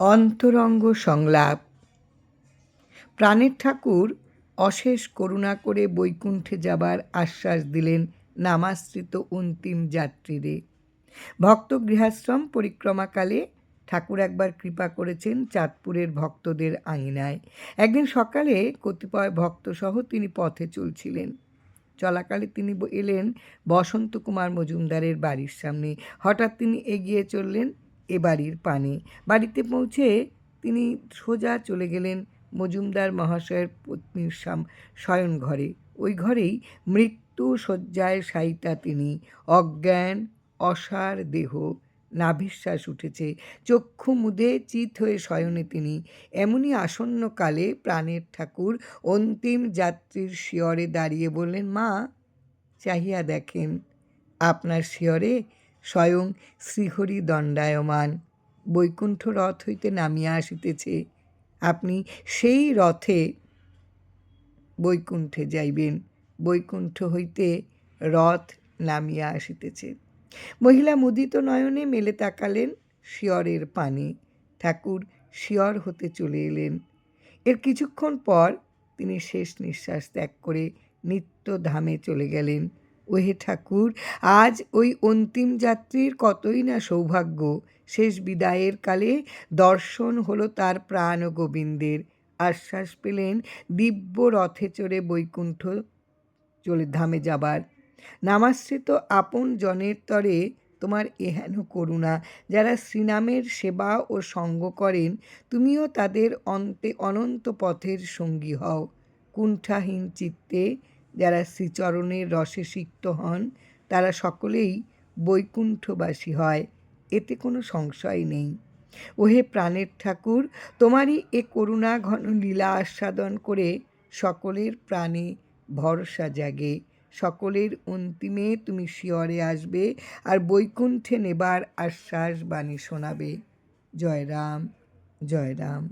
অন্তরঙ্গ সংলাপ। প্রাণের ঠাকুর অশেষ করুণা করে বৈকুণ্ঠে যাবার আশ্বাস দিলেন নামাশ্রিত অন্তিম যাত্রীরে। ভক্ত গৃহাশ্রম পরিক্রমাকালে ঠাকুর একবার কৃপা করেছেন চাঁদপুরের ভক্তদের আঙিনায়। একদিন সকালে কতিপয় ভক্তসহ তিনি পথে চলছিলেন। চলাকালে তিনি এলেন বসন্ত কুমার মজুমদারের বাড়ির সামনে। হঠাৎ তিনি এগিয়ে চললেন এ বাড়ির পানে। বাড়িতে পৌঁছে তিনি সোজা চলে গেলেন মজুমদার মহাশয়ের পত্নীর সাম, শয়ন ঘরে। ওই ঘরেই মৃত্যু শয্যায় শায়িতা তিনি। অজ্ঞান, অসার দেহ, নাভিশ্বাস উঠেছে। চক্ষু মুদে চিত হয়ে শয়নে তিনি। এমনই আসন্ন কালে প্রাণের ঠাকুর অন্তিম যাত্রীর শিয়রে দাঁড়িয়ে বললেন, মা, চাহিয়া দেখেন, আপনার শিয়রে স্বয়ং শ্রীহরি দণ্ডায়মান। বৈকুণ্ঠ রথ হইতে নামিয়া আসিতেছে। আপনি সেই রথে বৈকুণ্ঠে যাইবেন। বৈকুণ্ঠ হইতে রথ নামিয়া আসিতেছে। মহিলা মুদিত নয়নে মেলে তাকালেন শিয়রের পানে। ঠাকুর শিয়র হতে চলে এলেন। এর কিছুক্ষণ পর তিনি শেষ নিঃশ্বাস ত্যাগ করে নিত্য ধামে চলে গেলেন। ওহে ঠাকুর, আজ ওই অন্তিম যাত্রীর কতই না সৌভাগ্য। শেষ বিদায়ের কালে দর্শন হলো তার প্রাণ গোবিন্দের। আশ্বাস পেলেন দিব্য রথে চড়ে বৈকুণ্ঠ চলে ধামে যাবার। নামাশ্রিত আপন জনের তরে তোমার এহেন করুণা, যারা শ্রীনামের সেবা ও সঙ্গ করেন, তুমিও তাদের অন্তে অনন্ত পথের সঙ্গী হও। কুণ্ঠাহীন চিত্তে যারা শ্রীচরণের রসে সিক্ত হন, তারা সকলেই বৈকুণ্ঠবাসী হয়, এতে কোনো সংশয় নেই। ওহে প্রাণের ঠাকুর, তোমারই এ করুণা ঘন লীলা আস্বাদন করে সকলের প্রাণে ভরসা জাগে। সকলের অন্তিমে তুমি শিয়রে আসবে আর বৈকুণ্ঠে নেবার আশ্বাস বাণী শোনাবে। জয় রাম জয় রাম।